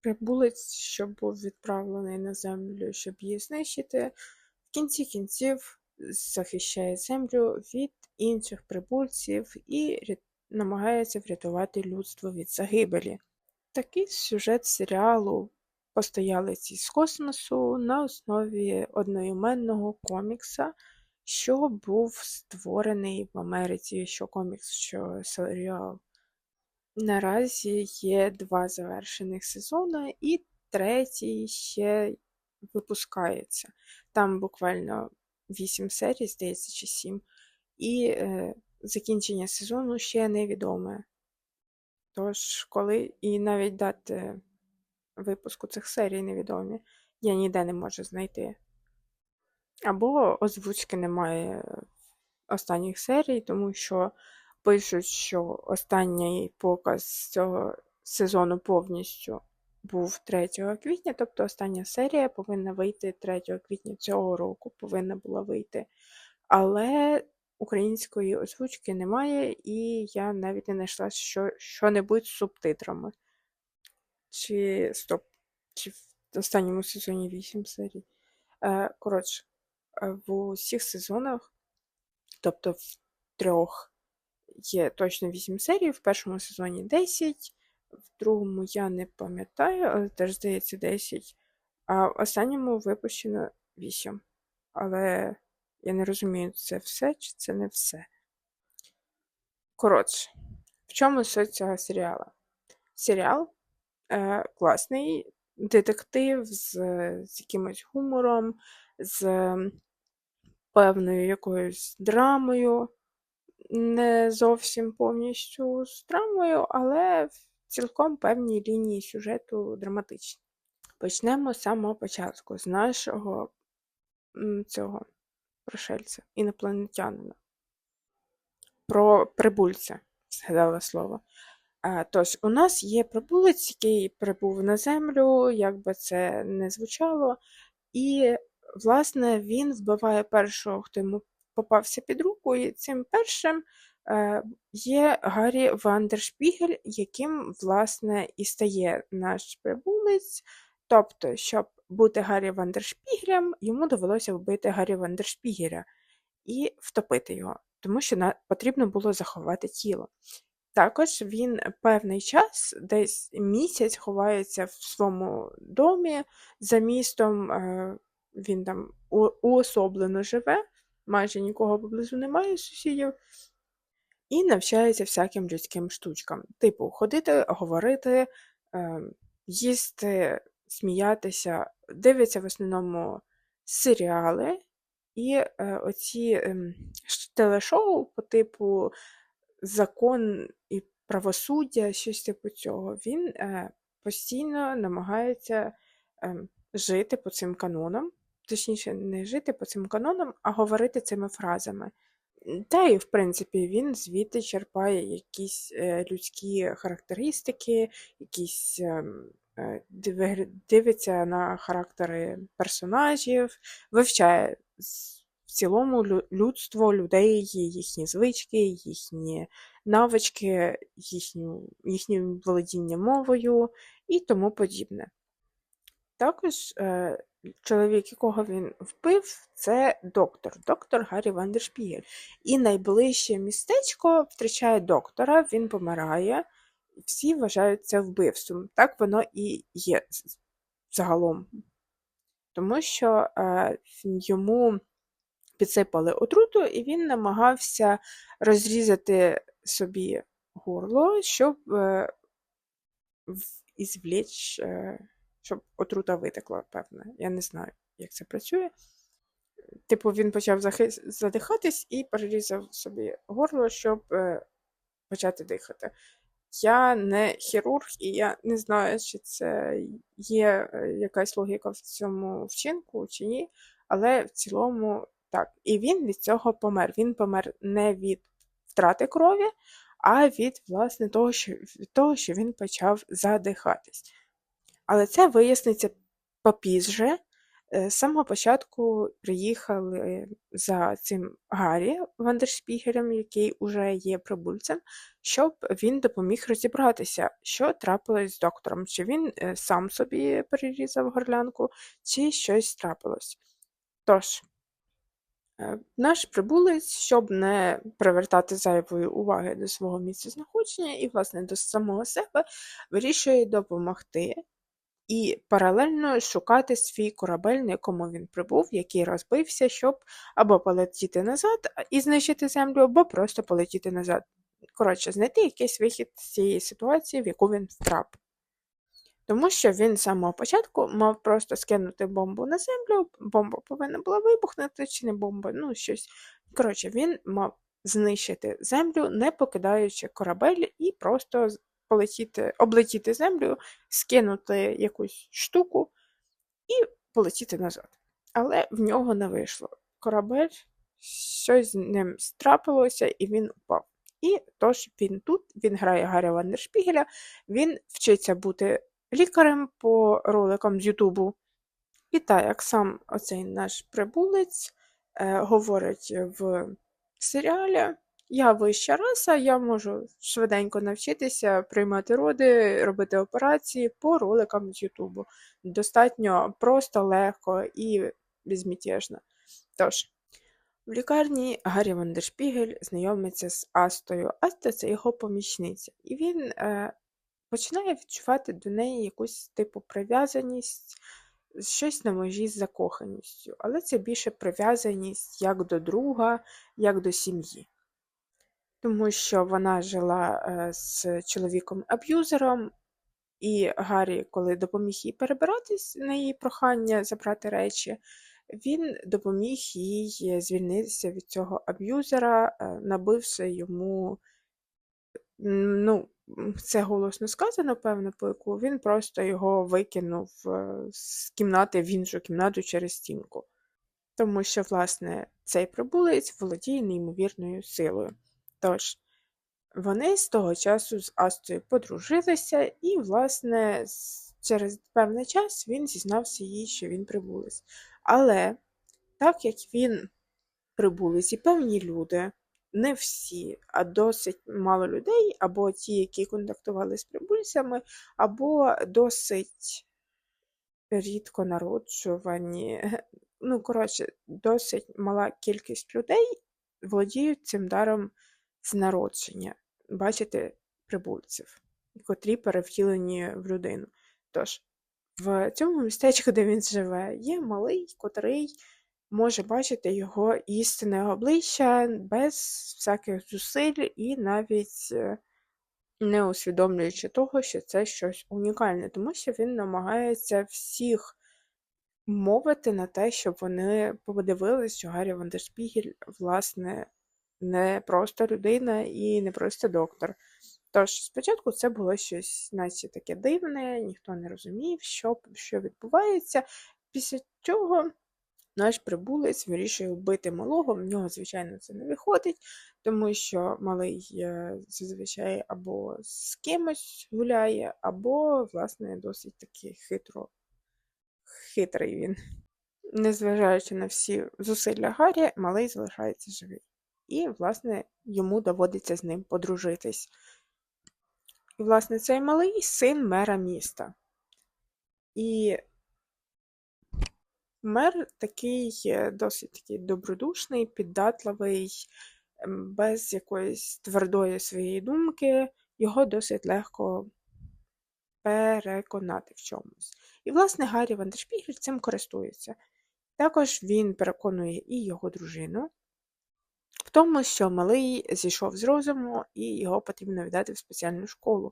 прибулець, що був відправлений на землю, щоб її знищити, в кінці кінців захищає землю від інших прибульців і намагається врятувати людство від загибелі. Такий сюжет серіалу Постоялиці з космосу на основі одноіменного комікса, що був створений в Америці, що комікс, що серіал. Наразі є два завершених сезони, і третій ще випускається. Там буквально 8 серій, здається, чи 7, і е, закінчення сезону ще невідоме. Тож, коли і навіть дати випуску цих серій невідомі, я ніде не можу знайти. Або озвучки немає останніх серій, тому що пишуть, що останній показ цього сезону повністю був 3 квітня, тобто остання серія повинна вийти 3 квітня цього року, повинна була вийти. Але української озвучки немає, і я навіть не знайшла що, що-небудь з субтитрами. Чи стоп, чи в останньому сезоні 8 серій. Е, коротше, в усіх сезонах, тобто в трьох є точно 8 серій, в першому сезоні 10, в другому я не пам'ятаю, але теж здається 10, а в останньому випущено 8. Але я не розумію, це все чи це не все. Коротше, в чому суть цього серіалу? Серіал е, класний детектив з, з якимось гумором, з певною якоюсь драмою, не зовсім повністю з драмою, але цілком певні лінії сюжету драматичні. Почнемо з самого початку, з нашого цього пришельця, інопланетянина. Про прибульця, згадала слово. А, Тож, у нас є прибулець, який прибув на землю, як би це не звучало, і, власне, він вбиває першого, хто йому попався під руку, і цим першим е, є Гаррі Вандершпігель, яким, власне, і стає наш прибулець. Тобто, щоб бути Гаррі Вандершпігелем, йому довелося вбити Гаррі Вандершпігеля і втопити його, тому що потрібно було заховати тіло. Також він певний час, десь місяць, ховається в своєму домі за містом. е, Він там уособлено живе, майже нікого поблизу немає сусідів, і навчається всяким людським штучкам. Типу, ходити, говорити, е, їсти, сміятися, дивиться в основному серіали і е, оці ем, телешоу по типу закон і правосуддя, щось типу цього, він е, постійно намагається ем, жити по цим канонам, точніше, не жити по цим канонам, а говорити цими фразами. Та і, в принципі, він звідти черпає якісь е, людські характеристики, якісь ем, е, дивиться на характери персонажів, вивчає в цілому людство, людей, їхні звички, їхні навички, їхню, їхнє володіння мовою і тому подібне. Також е, чоловік, якого він вбив, це доктор, доктор Гаррі Вандершпігель. І найближче містечко втрачає доктора, він помирає, всі вважають це вбивством. Так воно і є загалом. Тому що е, йому підсипали отруту, і він намагався розрізати собі горло, щоб е, ізвліч, е, щоб отрута витекла, певне. Я не знаю, як це працює. Типу, він почав захи- задихатись і перерізав собі горло, щоб е, почати дихати. Я не хірург, і я не знаю, чи це є е, якась логіка в цьому вчинку чи ні, але в цілому так. І він від цього помер. Він помер не від втрати крові, а від власне того, що, від того, що він почав задихатись. Але це виясниться попізже. Е, З самого початку приїхали за цим Гаррі Вандершпігелем, який уже є прибульцем, щоб він допоміг розібратися, що трапилось з доктором, чи він е, сам собі перерізав горлянку, чи щось трапилось. Тож, е, наш прибулець, щоб не привертати зайвої уваги до свого місцезнаходження і, власне, до самого себе, вирішує допомогти і паралельно шукати свій корабель, на якому він прибув, який розбився, щоб або полетіти назад і знищити землю, або просто полетіти назад. Коротше, знайти якийсь вихід з цієї ситуації, в яку він втрапив. Тому що він з самого початку мав просто скинути бомбу на землю, бомба повинна була вибухнути, чи не бомба, ну щось. Коротше, він мав знищити землю, не покидаючи корабель, і просто полетіти, облетіти землю, скинути якусь штуку і полетіти назад. Але в нього не вийшло. Корабель, щось з ним страпилося, і він упав. І тож він тут, він грає Гаррі Вандершпігеля, він вчиться бути лікарем по роликам з Ютубу. І так, як сам оцей наш прибулець е, говорить в серіалі, я вища раса, я можу швиденько навчитися приймати роди, робити операції по роликам з Ютубу. Достатньо просто, легко і безмятежно. Тож, в лікарні Гаррі Вандершпігель знайомиться з Астою. Аста це його помічниця, і він е, починає відчувати до неї якусь типу прив'язаність, щось на межі з закоханістю, але це більше прив'язаність як до друга, як до сім'ї. Тому що вона жила е, з чоловіком-аб'юзером, і Гаррі, коли допоміг їй перебиратись на її прохання забрати речі, він допоміг їй звільнитися від цього аб'юзера, е, набивши йому, ну, це голосно сказано, певно, по яку він просто його викинув е, з кімнати в іншу кімнату через стінку. Тому що, власне, цей прибулець володіє неймовірною силою. Тож, вони з того часу з Астою подружилися, і, власне, через певний час він зізнався їй, що він прибулець. Але так як він прибулець і певні люди, не всі, а досить мало людей, або ті, які контактували з прибульцями, або досить рідко народжувані, ну, коротше, досить мала кількість людей володіють цим даром з народження, бачити прибульців, котрі перевтілені в людину. Тож, в цьому містечку, де він живе, є малий, котрий може бачити його істинне обличчя без всяких зусиль і навіть е, не усвідомлюючи того, що це щось унікальне, тому що він намагається всіх мовити на те, щоб вони подивилися, що Гаррі Вандершпігель, власне, не просто людина і не просто доктор. Тож, спочатку це було щось, наче таке дивне, ніхто не розумів, що що відбувається. Після чого наш прибулець вирішує вбити малого. В нього, звичайно, це не виходить, тому що малий е, зазвичай або з кимось гуляє, або, власне, досить таки хитро, хитрий він. Незважаючи на всі зусилля Гаррі, малий залишається живий. І, власне, йому доводиться з ним подружитись. І, власне, цей малий син мера міста. І мер такий е, досить такий добродушний, піддатливий, ем, без якоїсь твердої своєї думки, його досить легко переконати в чомусь. І, власне, Гаррі Вандершпігель цим користується. Також він переконує і його дружину в тому, що малий зійшов з розуму і його потрібно віддати в спеціальну школу.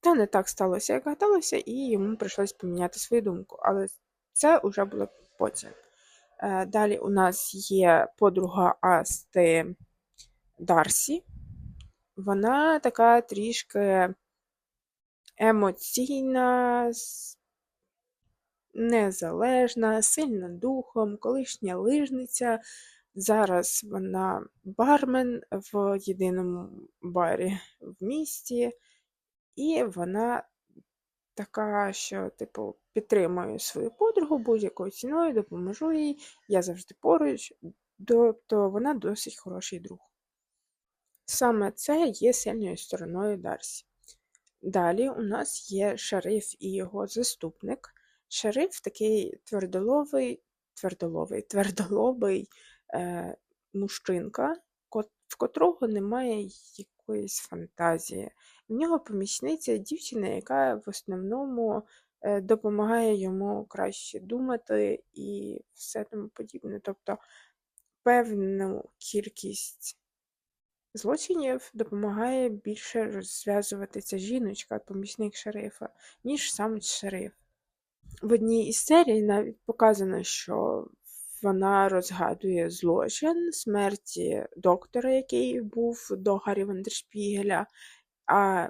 Та не так сталося, як гадалося, і йому прийшлось поміняти свою думку. Але це вже було потім. Е, далі у нас є подруга Асти Дарсі. Вона така трішки емоційна, незалежна, сильна духом, колишня лижниця. Зараз вона бармен в єдиному барі в місті, і вона така, що, типу, підтримую свою подругу будь-якою ціною, допоможу їй, я завжди поруч, тобто вона досить хороший друг. Саме це є сильною стороною Дарсі. Далі у нас є шериф і його заступник. Шериф такий твердоловий, твердоловий, твердолобий е, мужчинка, в котрого немає якоїсь фантазії. В нього помічниця дівчина, яка в основному е, допомагає йому краще думати і все тому подібне. Тобто певну кількість злочинів допомагає більше розв'язувати ця жіночка, помічник шерифа, ніж сам шериф. В одній із серій навіть показано, що вона розгадує злочин смерті доктора, який був до Гаррі Вандершпігеля, а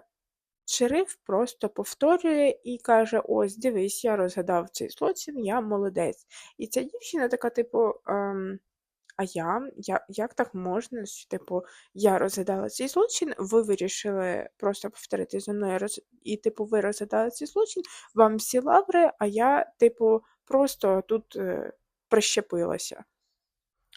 шериф просто повторює і каже: Ось, дивись, я розгадав цей злочин, я молодець. І ця дівчина така, типу. Ем, а я, я, як так можна? що, Типу, я розгадала цей злочин, ви вирішили просто повторити за мною роз... і, типу, ви розгадали цей злочин, вам всі лаври, а я, типу, просто тут е, прищепилася.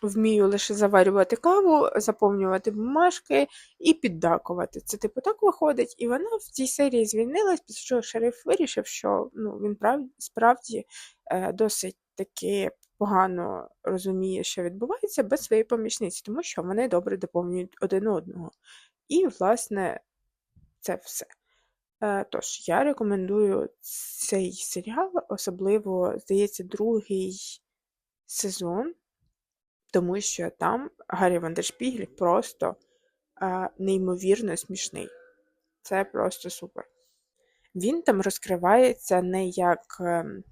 Вмію лише заварювати каву, заповнювати бумажки і піддакувати. Це, типу, так виходить. І вона в цій серії звільнилась, після чого шериф вирішив, що ну, він прав... справді е, досить таки погано розуміє, що відбувається, без своєї помічниці, тому що вони добре доповнюють один одного. І, власне, це все. Е, Тож, я рекомендую цей серіал, особливо, здається, другий сезон, тому що там Гаррі Вандершпігель просто е, неймовірно смішний. Це просто супер. Він там розкривається не як. ем,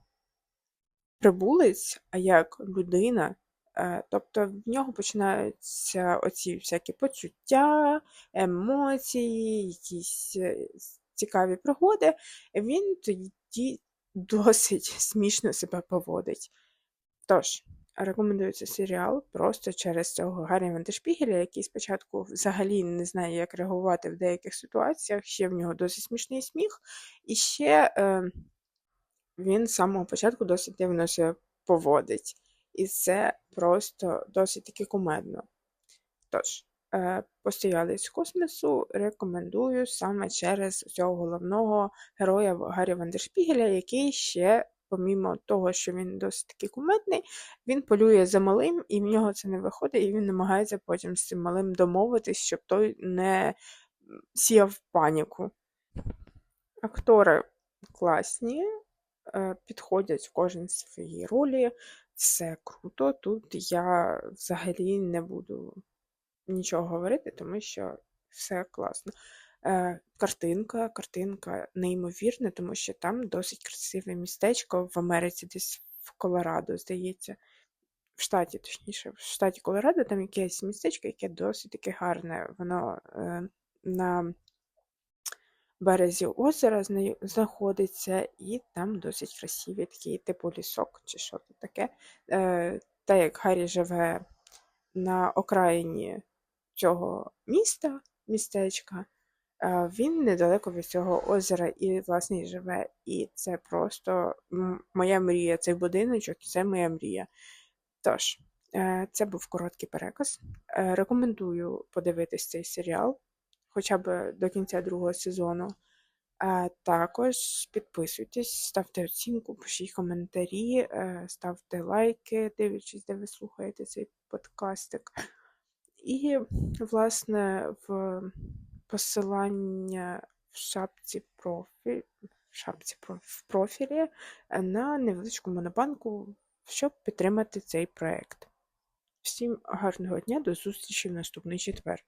прибулець, а як людина. Е, тобто в нього починаються оці всякі почуття, емоції, якісь е, цікаві пригоди. Він тоді досить смішно себе поводить. Тож, рекомендую цей серіал просто через цього Гаррі Вантешпігеля, який спочатку взагалі не знає, як реагувати в деяких ситуаціях, ще в нього досить смішний сміх, і ще. Е, він з самого початку досить дивно себе поводить. І це просто досить таки кумедно. Тож, е, постоялець космосу рекомендую саме через цього головного героя Гаррі Вандершпігеля, який ще, помімо того, що він досить таки кумедний, він полює за малим, і в нього це не виходить, і він намагається потім з цим малим домовитись, щоб той не сіяв паніку. Актори класні, е, підходять кожен своїй ролі, все круто. Тут я взагалі не буду нічого говорити, тому що все класно. Е, Картинка, картинка неймовірна, тому що там досить красиве містечко в Америці, десь в Колорадо, здається. В штаті, точніше, в штаті Колорадо, там якесь містечко, яке досить таке гарне. Воно е, на березі озера знаходиться, і там досить красивий такий типу лісок чи що це таке. Е, Та як Гаррі живе на окраїні цього міста, містечка, він недалеко від цього озера і, власне, живе. І це просто моя мрія, цей будиночок, це моя мрія. Тож, е, це був короткий переказ. Е, рекомендую подивитись цей серіал хоча б до кінця другого сезону. Також підписуйтесь, ставте оцінку, пишіть коментарі, е, ставте лайки, дивлячись, де ви слухаєте цей подкастик. І, власне, в посилання в шапці профіль, в шапці в профілі на невеличку монобанку, щоб підтримати цей проект. Всім гарного дня, до зустрічі в наступний четвер.